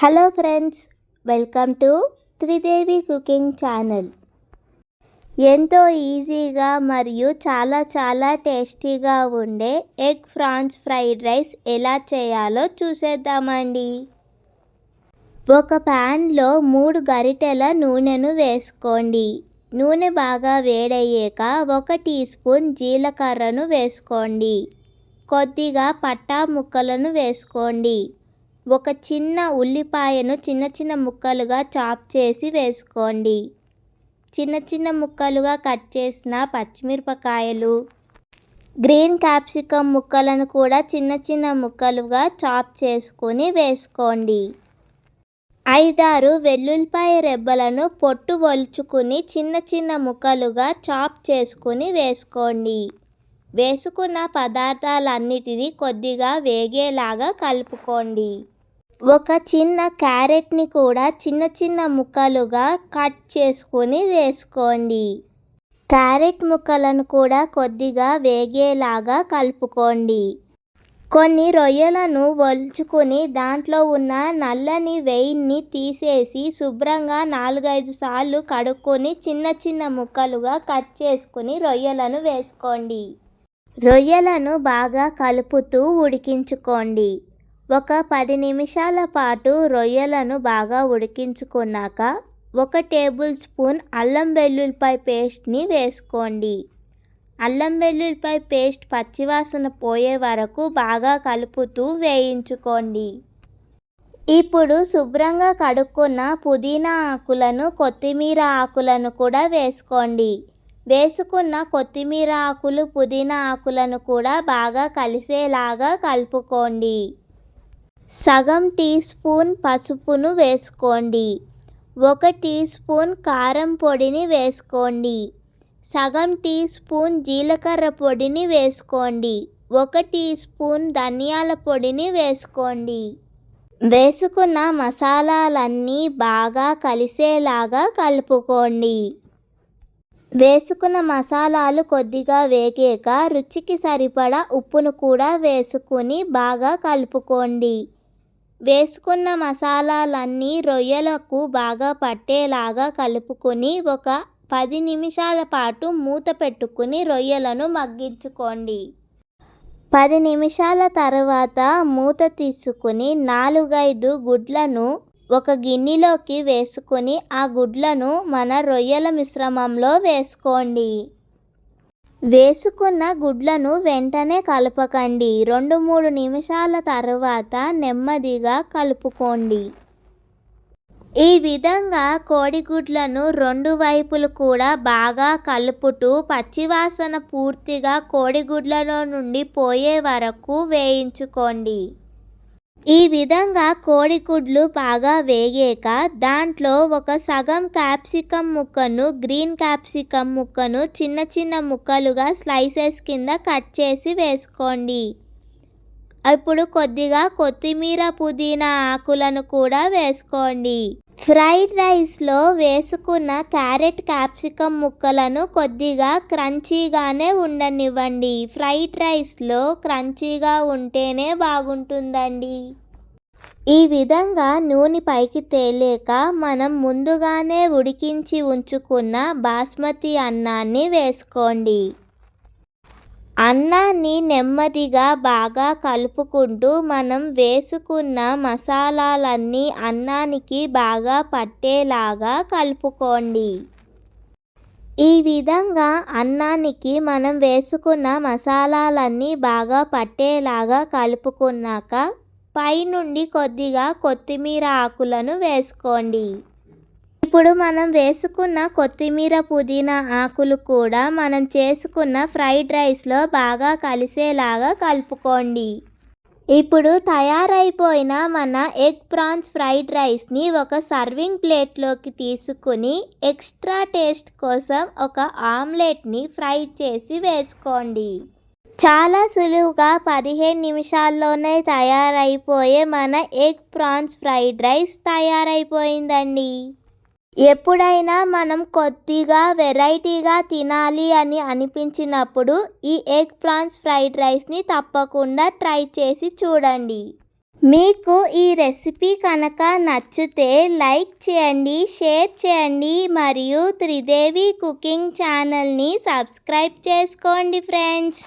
Hello friends welcome to Tridevi cooking channel. ఎంతో ఈజీగా మరియు చాలా చాలా టేస్టీగా ఉండే ఎగ్ ఫ్రాన్స్ ఫ్రైడ్ రైస్ ఎలా చేయాలో చూసేద్దామండి. ఒక ప్యాన్లో మూడు గరిటెల నూనెను వేసుకోండి. నూనె బాగా వేడయ్యాక ఒక టీ స్పూన్ జీలకర్రను వేసుకోండి. కొద్దిగా పట్టా ముక్కలను వేసుకోండి. ఒక చిన్న ఉల్లిపాయను చిన్న చిన్న ముక్కలుగా చాప్ చేసి వేసుకోండి. చిన్న చిన్న ముక్కలుగా కట్ చేసిన పచ్చిమిరపకాయలు గ్రీన్ క్యాప్సికమ్ ముక్కలను కూడా చిన్న చిన్న ముక్కలుగా చాప్ చేసుకొని వేసుకోండి. ఐదారు వెల్లుల్లిపాయ రెబ్బలను పొట్టు ఒలుచుకుని చిన్న చిన్న ముక్కలుగా చాప్ చేసుకుని వేసుకోండి. వేసుకున్న పదార్థాలన్నిటినీ కొద్దిగా వేగేలాగా కలుపుకోండి. ఒక చిన్న క్యారెట్ని కూడా చిన్న చిన్న ముక్కలుగా కట్ చేసుకుని వేసుకోండి. క్యారెట్ ముక్కలను కూడా కొద్దిగా వేగేలాగా కలుపుకోండి. కొన్ని రొయ్యలను వలుచుకుని దాంట్లో ఉన్న నల్లని వెయిన్ని తీసేసి శుభ్రంగా నాలుగైదు సార్లు కడుక్కొని చిన్న చిన్న ముక్కలుగా కట్ చేసుకుని రొయ్యలను వేసుకోండి. రొయ్యలను బాగా కలుపుతూ ఉడికించుకోండి. ఒక పది నిమిషాల పాటు రొయ్యలను బాగా ఉడికించుకున్నాక ఒక టేబుల్ స్పూన్ అల్లం వెల్లుల్లిపాయ పేస్ట్ని వేసుకోండి. అల్లం వెల్లుల్లిపాయ పేస్ట్ పచ్చివాసన పోయే వరకు బాగా కలుపుతూ వేయించుకోండి. ఇప్పుడు శుభ్రంగా కడుక్కున్న పుదీనా ఆకులను కొత్తిమీర ఆకులను కూడా వేసుకోండి. వేసుకున్న కొత్తిమీర ఆకులు పుదీనా ఆకులను కూడా బాగా కలిసేలాగా కలుపుకోండి. సగం టీ స్పూన్ పసుపును వేసుకోండి. ఒక టీ స్పూన్ కారం పొడిని వేసుకోండి. సగం టీ స్పూన్ జీలకర్ర పొడిని వేసుకోండి. ఒక టీ స్పూన్ ధనియాల పొడిని వేసుకోండి. వేసుకున్న మసాలాలన్నీ బాగా కలిసేలాగా కలుపుకోండి. వేసుకున్న మసాలాలు కొద్దిగా వేగాక రుచికి సరిపడా ఉప్పును కూడా వేసుకుని బాగా కలుపుకోండి. వేసుకున్న మసాలాలన్నీ రొయ్యలకు బాగా పట్టేలాగా కలుపుకొని ఒక పది నిమిషాల పాటు మూత పెట్టుకుని రొయ్యలను మగ్గించుకోండి. పది నిమిషాల తర్వాత మూత తీసుకుని నాలుగైదు గుడ్లను ఒక గిన్నెలోకి వేసుకొని ఆ గుడ్లను మన రొయ్యల మిశ్రమంలో వేసుకోండి. వేసుకున్న గుడ్లను వెంటనే కలపకండి. రెండు మూడు నిమిషాల తర్వాత నెమ్మదిగా కలుపుకోండి. ఈ విధంగా కోడిగుడ్లను రెండు వైపులు కూడా బాగా కలుపుతూ పచ్చివాసన పూర్తిగా కోడిగుడ్లలో నుండి పోయే వరకు వేయించుకోండి. ఈ విధంగా కోడిగుడ్లు బాగా వేగాక దాంట్లో ఒక సగం క్యాప్సికమ్ ముక్కను గ్రీన్ క్యాప్సికమ్ ముక్కను చిన్న చిన్న ముక్కలుగా స్లైసెస్ కింద కట్ చేసి వేసుకోండి. ఇప్పుడు కొద్దిగా కొత్తిమీర పుదీనా ఆకులను కూడా వేసుకోండి. ఫ్రైడ్ రైస్లో వేసుకున్న క్యారెట్ క్యాప్సికమ్ ముక్కలను కొద్దిగా క్రంచీగానే ఉండనివ్వండి. ఫ్రైడ్ రైస్లో క్రంచీగా ఉంటేనే బాగుంటుందండి. ఈ విధంగా నూనె పైకి తేలేక మనం ముందుగానే ఉడికించి ఉంచుకున్న బాస్మతి అన్నాన్ని వేసుకోండి. అన్నాన్ని నెమ్మదిగా బాగా కలుపుకుంటూ మనం వేసుకున్న మసాలాలన్నీ అన్నానికి బాగా పట్టేలాగా కలుపుకోండి. ఈ విధంగా అన్నానికి మనం వేసుకున్న మసాలాలన్నీ బాగా పట్టేలాగా కలుపుకున్నాక పైనుండి కొద్దిగా కొత్తిమీర ఆకులను వేసుకోండి. ఇప్పుడు మనం వేసుకున్న కొత్తిమీర పుదీనా ఆకులు కూడా మనం చేసుకున్న ఫ్రైడ్ రైస్లో బాగా కలిసేలాగా కలుపుకోండి. ఇప్పుడు తయారైపోయిన మన ఎగ్ ప్రాన్స్ ఫ్రైడ్ రైస్ని ఒక సర్వింగ్ ప్లేట్లోకి తీసుకుని ఎక్స్ట్రా టేస్ట్ కోసం ఒక ఆమ్లెట్ని ఫ్రై చేసి వేసుకోండి. చాలా సులువుగా పదిహేను నిమిషాల్లోనే తయారైపోయే మన ఎగ్ ప్రాన్స్ ఫ్రైడ్ రైస్ తయారైపోయిందండి. ఎప్పుడైనా మనం కొద్దిగా వెరైటీగా తినాలి అని అనిపించినప్పుడు ఈ ఎగ్ ప్రాన్స్ ఫ్రైడ్ రైస్ని తప్పకుండా ట్రై చేసి చూడండి. మీకు ఈ రెసిపీ కనుక నచ్చితే లైక్ చేయండి షేర్ చేయండి మరియు త్రిదేవి కుకింగ్ ఛానల్ని సబ్స్క్రైబ్ చేసుకోండి ఫ్రెండ్స్.